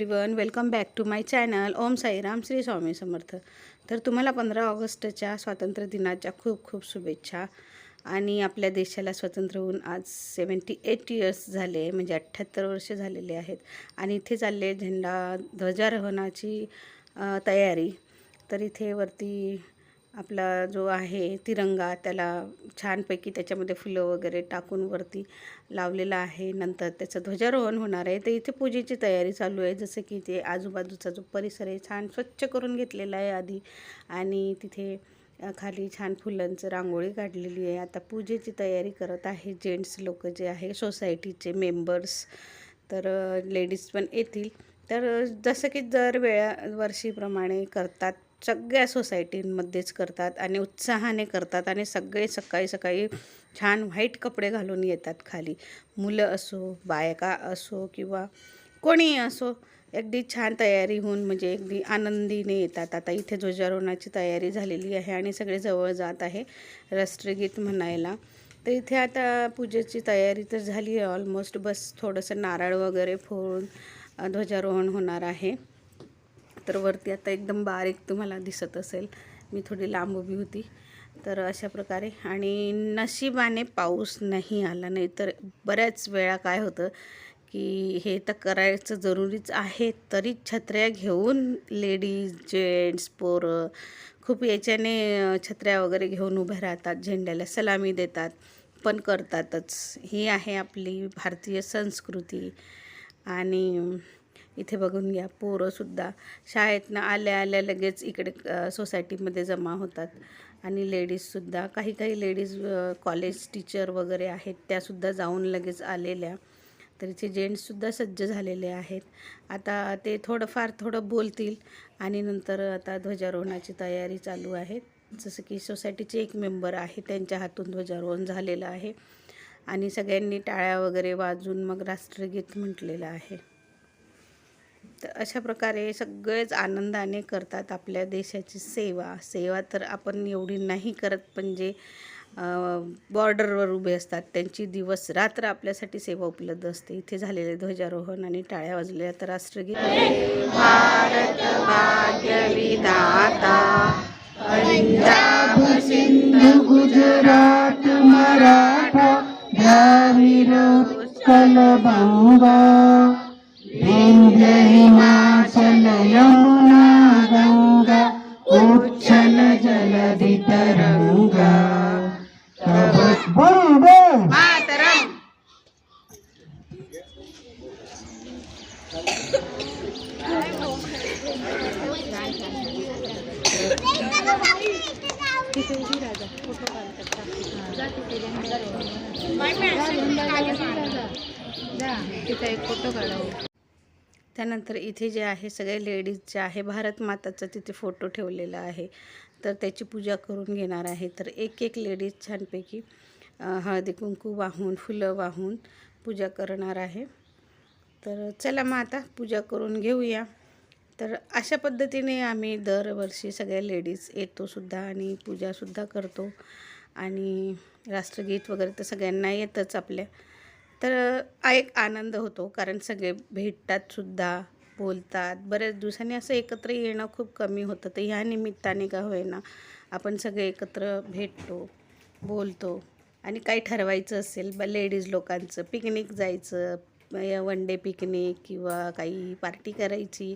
Everyone welcome back to my channel Om Sairam Shri Swami Samarth तर तुम्हाला पंधरा ऑगस्टच्या स्वातंत्र्य दिनाच्या खूप खूप शुभेच्छा. आणि आपल्या देशाला स्वतंत्र होऊन आज सेवन्टी एट इयर्स झाले म्हणजे अठ्ठ्याहत्तर वर्ष झालेले आहेत. आणि इथे चालले झेंडा ध्वजारोहणाची तयारी. तर इथे वरती आपला जो आहे तिरंगा त्याला छानपैकी त्याच्यामध्ये फुलं वगैरे टाकून वरती लावलेला आहे. नंतर त्याचं ध्वजारोहण होणार आहे. तर इथे पूजेची तयारी चालू आहे. जसं की ते आजूबाजूचा जो परिसर आहे छान स्वच्छ करून घेतलेला आहे आधी. आणि तिथे खाली छान फुलांचं रांगोळी काढलेली आहे. आता पूजेची तयारी करत आहे जेंट्स लोक जे आहे सोसायटीचे मेंबर्स. तर लेडीज पण येतील. तर जसं की दर वेळा वर्षीप्रमाणे करतात सगळ्या सोसायटींमध्येच करतात आणि उत्साहाने करतात आणि सगळे सकाळी सकाळी छान व्हाईट कपडे घालून येतात खाली. मुलं असो बायका असो किंवा कोणीही असो अगदी छान तयारी होऊन म्हणजे अगदी आनंदीने येतात. आता इथे ध्वजारोहणाची तयारी झालेली आहे आणि सगळे जवळ जात आहे राष्ट्रगीत म्हणायला. तर इथे आता पूजेची तयारी तर झाली आहे ऑलमोस्ट. बस थोडंसं नारळ वगैरे फोडून ध्वजारोहण होणार आहे. तर वरती आता एकदम बारीक तुम्हाला दिसत असेल. मी थोडी लांब उभी होती. तर अशा प्रकारे. आणि नशिबाने पाऊस नाही आला नाही तर बऱ्याच वेळा काय होतं की हे तर करायचं जरुरीच आहे तरी छत्र्या घेऊन लेडीज जेंट्स पोरं खूप याच्याने छत्र्या वगैरे घेऊन उभे राहतात झेंड्याला सलामी देतात पण करतातच. ही आहे आपली भारतीय संस्कृती. आणि इथे बघून घ्या. पोरंसुद्धा शाळेतनं आल्या आल्या लगेच इकडे सोसायटीमध्ये जमा होतात. आणि लेडीजसुद्धा काही काही लेडीज कॉलेज टीचर वगैरे आहेत त्यासुद्धा जाऊन लगेच आलेल्या. तर इथे जेंट्ससुद्धा सज्ज झालेले आहेत. आता ते थोडंफार थोडं बोलतील आणि नंतर आता ध्वजारोहणाची तयारी चालू आहे. जसं की सोसायटीचे एक मेंबर आहे त्यांच्या हातून ध्वजारोहण झालेलं आहे. आणि सगळ्यांनी टाळ्या वगैरे वाजून मग राष्ट्रगीत म्हटलेलं आहे. तर अशा प्रकारे सगळेच आनंदाने करतात आपल्या देशाची सेवा. सेवा तर आपण एवढी नाही करत पण जे बॉर्डरवर उभे असतात त्यांची दिवस रात्र आपल्यासाठी सेवा उपलब्ध असते. इथे झालेले ध्वजारोहण आणि टाळ्या वाजलेल्या तर राष्ट्रगीत भारत सिंधू गुजरात मराठा द्राविड बंगा विंध्य हिमाचल यमुना गंगा उच्छल जलधि तरंगा तब बंदे मातरम त्यानंतर इथे जे आहे सगळे लेडीज जे आहे भारत माताचा तिथे फोटो ठेवलेला आहे. तर त्याची पूजा करून घेणार आहे. तर एक एक लेडीज छानपैकी हळदी कुंकू वाहून फुलं वाहून पूजा करणार आहे. तर चला मग आता पूजा करून घेऊया. तर अशा पद्धतीने आम्ही दरवर्षी सगळ्या लेडीज येतोसुद्धा आणि पूजासुद्धा करतो. आणि राष्ट्रगीत वगैरे तर सगळ्यांना येतच आपल्या. तर एक आनंद होतो. कारण सगळे भेटतात सुद्धा बोलतात. बऱ्याच दिवसांनी असं एकत्र येणं खूप कमी होतं. तर ह्या निमित्ताने का होईना आपण सगळे एकत्र भेटतो बोलतो. आणि काही ठरवायचं असेल ब लेडीज लोकांचं पिकनिक जायचं वन डे पिकनिक किंवा काही पार्टी करायची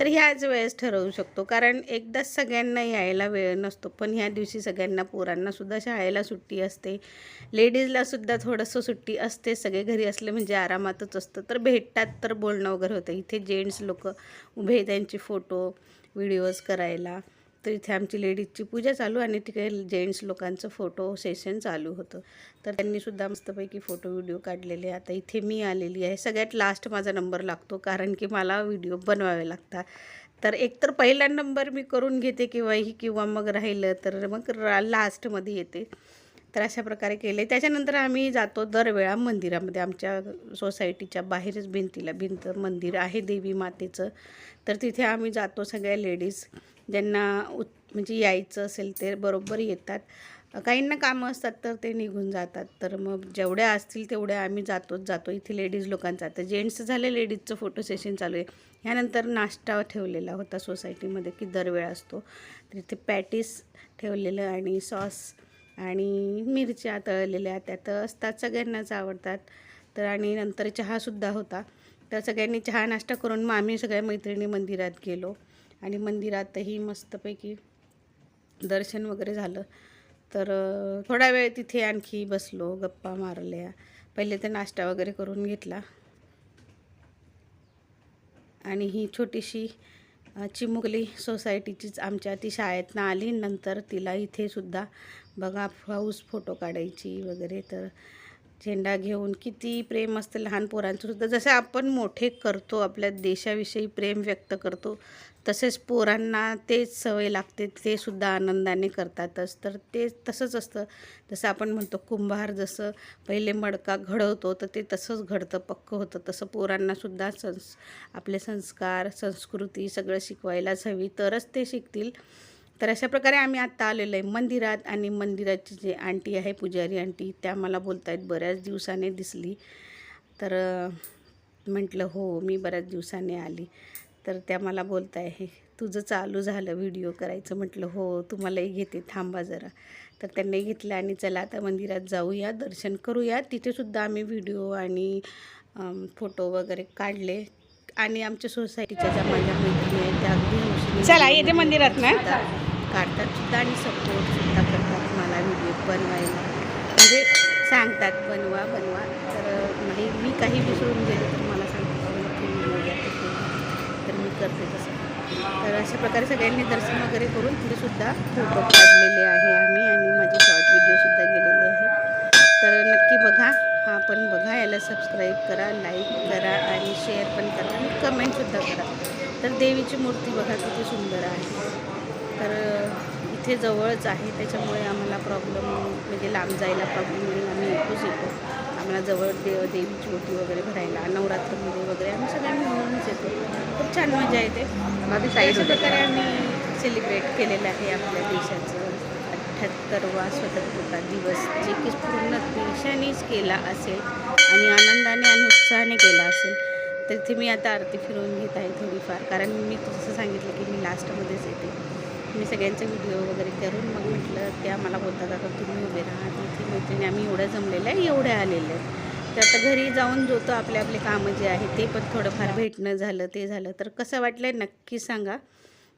तर ह्याच वेळेस ठरवू शकतो. कारण एकदाच सगळ्यांना यायला वेळ नसतो. पण ह्या दिवशी सगळ्यांना पोरांनासुद्धा शाळेला सुट्टी असते. लेडीजलासुद्धा थोडंसं सुट्टी असते. सगळे घरी असले म्हणजे आरामातच असतं. तर भेटतात तर बोलणं वगैरे होतं. इथे जेंट्स लोक उभे त्यांचे फोटो व्हिडिओज करायला. तर इथे आमची लेडीजची पूजा चालू आणि तिकडे जेंट्स लोकांचं फोटो सेशन चालू होतं. तर त्यांनीसुद्धा मस्तपैकी फोटो व्हिडिओ काढलेले. आता इथे मी आलेली आहे. सगळ्यात लास्ट माझा नंबर लागतो कारण की मला व्हिडिओ बनवावे लागतात. तर एकतर पहिला नंबर मी करून घेते किंवा ही किंवा मग राहिलं तर मग रा लास्टमध्ये येते. तर अशा प्रकारे केले. त्याच्यानंतर आम्ही जातो दरवेळा मंदिरामध्ये. आमच्या सोसायटीच्या बाहेरच भिंतीला भिंत मंदिर आहे देवी मातेचं. तर तिथे आम्ही जातो सगळ्या लेडीज ज्यांना उत म्हणजे यायचं असेल ते बरोबर येतात. काहींना कामं असतात तर ते निघून जातात. तर मग जेवढ्या असतील तेवढ्या आम्ही जातोच जातो. इथे लेडीज लोकांचा तर जेंट्स झाले लेडीजचं फोटो सेशन चालू आहे. ह्यानंतर नाश्ता ठेवलेला होता सोसायटीमध्ये की दरवेळा असतो. तर इथे पॅटीस ठेवलेलं आणि सॉस आणि मिरच्या तळलेल्या त्या तर असतात सगळ्यांनाच आवडतात. तर आणि नंतर चहासुद्धा होता. तर सगळ्यांनी चहा नाश्ता करून मग आम्ही सगळ्या मैत्रिणी मंदिरात गेलो. आणि मंदिरातही मस्तपैकी दर्शन वगैरे झालं. तर थोडा वेळ तिथे आणखी बसलो गप्पा मारल्या. पहिले तर नाश्ता वगैरे करून घेतला. आणि ही छोटीशी चिमुकली सोसायटीचीच आमच्या ती शाळेतनं आली. नंतर तिला इथे सुद्धा बघा हाऊस फोटो काढायची वगैरे. तर झेंडा घेऊन किती प्रेम असतं लहान पोरांचंसुद्धा जसं आपण मोठे करतो आपल्या देशाविषयी प्रेम व्यक्त करतो तसेच पोरांना तेच सवय लागते ते सुद्धा आनंदाने करतातच. तर ते तसंच असतं. जसं आपण म्हणतो कुंभार जसं पहिले मडका घडवतो तर ते तसंच घडतं पक्क होतं. तसं पोरांनासुद्धा संस आपले संस्कार संस्कृती सगळं शिकवायलाच हवी. तरच ते शिकतील. तर अशा प्रकारे आम्ही आत्ता आलेलो आहे मंदिरात आणि मंदिराची जे आंटी आहे पुजारी आंटी त्या मला बोलत आहेत बऱ्याच दिवसाने दिसली. तर म्हटलं हो मी बऱ्याच दिवसाने आली. तर त्या मला बोलत आहे तुझं चालू झालं व्हिडिओ करायचं. म्हटलं हो तुम्हालाही घेते थांबा जरा. तर त्यांनी घेतलं आणि चला आता मंदिरात जाऊया दर्शन करूया. तिथेसुद्धा आम्ही व्हिडिओ आणि फोटो वगैरे काढले. आणि आमच्या सोसायटीच्या ज्या माझ्या मैत्रिणी आहेत त्या अगदी चला, येते मंदिरात ना. काढतात सुद्धा आणि सपोर्ट सुद्धा करतात. मला व्हिडिओ बनवायला. म्हणजे सांगतात बनवा बनवा. तर म्हणजे मी काही विसरून गेले तर मला सांगतात नक्की व्हिडिओ घ्या तर मी करते तसं. तर अशा प्रकारे सगळ्यांनी दर्शन वगैरे करून तिथे सुद्धा फोटो काढलेले आहे आम्ही आणि माझे शॉर्ट व्हिडिओसुद्धा गेलेले आहे. तर नक्की बघा. हा पण बघा. याला सबस्क्राईब करा लाईक करा आणि शेअर पण करा आणि कमेंटसुद्धा करा. तर देवीची मूर्ती बघा किती सुंदर आहे. इथे जवळच आहे त्याच्यामुळे आम्हाला प्रॉब्लेम म्हणजे लांब जायला प्रॉब्लेम नाही. आम्ही इथूच येतो. आम्हाला जवळ देव देवीची ओटी वगैरे भरायला नवरात्रमध्ये वगैरे आम्ही सगळ्यांनी मिळूनच येतो. खूप छान मजा येते. अशा प्रकारे आम्ही सेलिब्रेट केलेलं आहे आपल्या देशाचं. अठ्ठ्याहत्तरवा स्वतंत्रता दिवस जे की पूर्ण देशानेच केला असेल आणि आनंदाने आणि उत्साहाने केला असेल. तर इथे मी आता आरती फिरवून घेत आहे थोडीफार. कारण मी जसं सांगितलं की मी लास्टमध्येच येते. मी सगळ्यांचा व्हिडिओ वगैरे करून मग म्हटलं त्या मला बोलतात आता तुम्ही उभे राहा. इथे मैत्रिणी आम्ही एवढं जमलेलं आहे एवढ्या आलेलं आहे तर आता घरी जाऊन जो तो आपले आपले कामं जे आहे ते पण थोडंफार भेटणं झालं ते झालं. तर कसं वाटलं नक्की सांगा.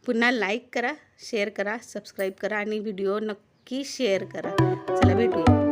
पुन्हा लाईक करा शेअर करा सबस्क्राईब करा आणि व्हिडिओ नक्की शेअर करा. चला भेटूया.